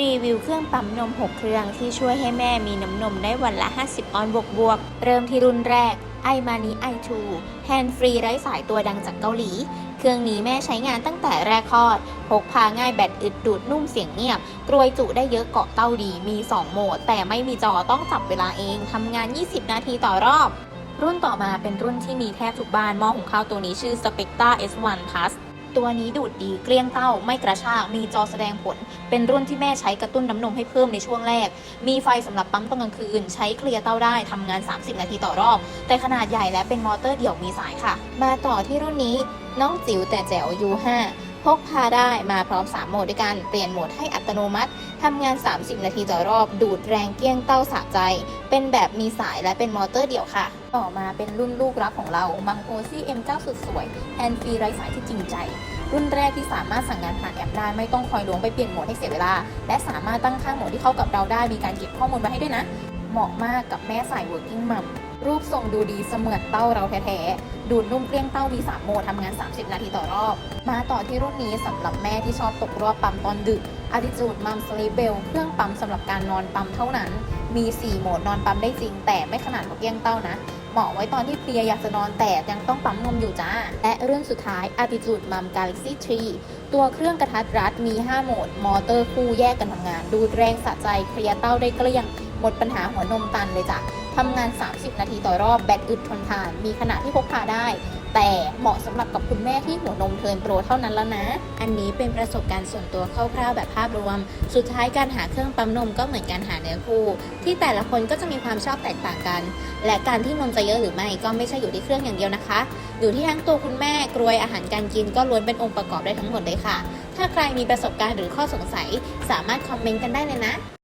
รีวิวเครื่องปั๊มนม 6 เครื่องที่ช่วยให้แม่มีน้ำนมได้วันละ 50 ออนบวกบวกๆเริ่มที่รุ่นแรก i m a n i i2 แฮนด์ฟรีไร้สายตัวดังจากเกาหลี เครื่องนี้แม่ใช้งานตั้งแต่แรกคลอด พกพาง่ายแบตอึดดูดนุ่มเสียงเงียบกรวยจุได้เยอะเกาะเต้าดี มี 2 โหมด แต่ไม่มีจอต้องจับเวลาเองทำงาน 20 นาทีต่อรอบ รุ่นต่อมาเป็นรุ่นที่มีแทบทุกบ้านหม้อหุงข้าวตัวนี้ชื่อ Spectra S1 Plus ตัวนี้ดูดดีเกลี้ยงเต้าไม่กระชากมีจอแสดงผล เป็นรุ่นที่แม่ใช้กระตุ้นน้ำนมให้เพิ่มในช่วงแรก มีไฟสำหรับปั๊มตอนกลางคืน ใช้เคลียร์เต้าได้ทำงาน 30 นาทีต่อรอบ แต่ขนาดใหญ่และเป็นมอเตอร์เดี่ยวมีสายค่ะ มาต่อที่รุ่นนี้น้องจิ๋วแต่แจ๋ว U5 พกพาได้มาพร้อม 3 โหมดด้วยกัน เปลี่ยนโหมดให้อัตโนมัติทำงาน 30 นาทีต่อรอบ ดูดแรงเกลี้ยงเต้าสะใจ เป็นแบบมีสายและเป็นมอเตอร์เดี่ยวค่ะ ต่อมาเป็นรุ่นลูกรักของเรามังโ c ซี่ M9 สุดสวยแฮนด์ฟรีไร้สายที่จริงใจ รุ่นแรกที่สามารถสั่งงานผ่านแอปได้ไม่ต้องคอยล้วงไปเปลี่ยนโหมดให้เสียเวลา และสามารถตั้งค่าโหมดที่เข้ากับเราได้มีการเก็บข้อมูลมาให้ด้วยนะ เหมาะมากกับแม่สาย working mom รูปทรงดูดีเสมือนเต้าเราแท้ๆ ดูดนุ่มเกลี้ยงเต้ามี 3 โหมดทำงาน 30 นาทีต่อรอบ มาต่อที่รุ่นนี้สำหรับแม่ที่ชอบตกรอบปั๊มตอนดึก Attitude Mom Sleep Bell เครื่องปั๊มสำหรับการนอนปั๊มเท่านั้น มี 4 โหมดนอนปั๊มได้จริง แต่ไม่ขนาดกับเกี้ยงเต้านะ เหมาะไว้ตอนที่เพลียอยากจะนอนแต่ยังต้องปั๊มนมอยู่จ้า และเรื่องสุดท้าย Attitude Mom Galaxy 3 ตัวเครื่องกระทัดรัดมี 5 โหมด มอเตอร์คู่แยกกันทำงาน ดูดแรงสะใจเคลียร์เต้าได้เกลี้ยงหมดปัญหาหัวนมตันเลยจ้ะ ทำงาน 30 นาทีต่อรอบแบตอึดทนทาน มีขนาดที่พกพาได้ แต่เหมาะสำหรับกับคุณแม่ที่หัวนมเทินโปรเท่านั้นแล้วนะ อันนี้เป็นประสบการณ์ส่วนตัวคร่าวๆแบบภาพรวม สุดท้ายการหาเครื่องปั๊มนมก็เหมือนการหาเนื้อคู่ ที่แต่ละคนก็จะมีความชอบแตกต่างกัน และการที่นมจะเยอะหรือไม่ก็ไม่ใช่อยู่ที่เครื่องอย่างเดียวนะคะ อยู่ที่ทั้งตัวคุณแม่กรวยอาหารการกินก็ล้วนเป็นองค์ประกอบได้ทั้งหมดเลยค่ะ ถ้าใครมีประสบการณ์หรือข้อสงสัย สามารถคอมเมนต์กันได้เลยนะ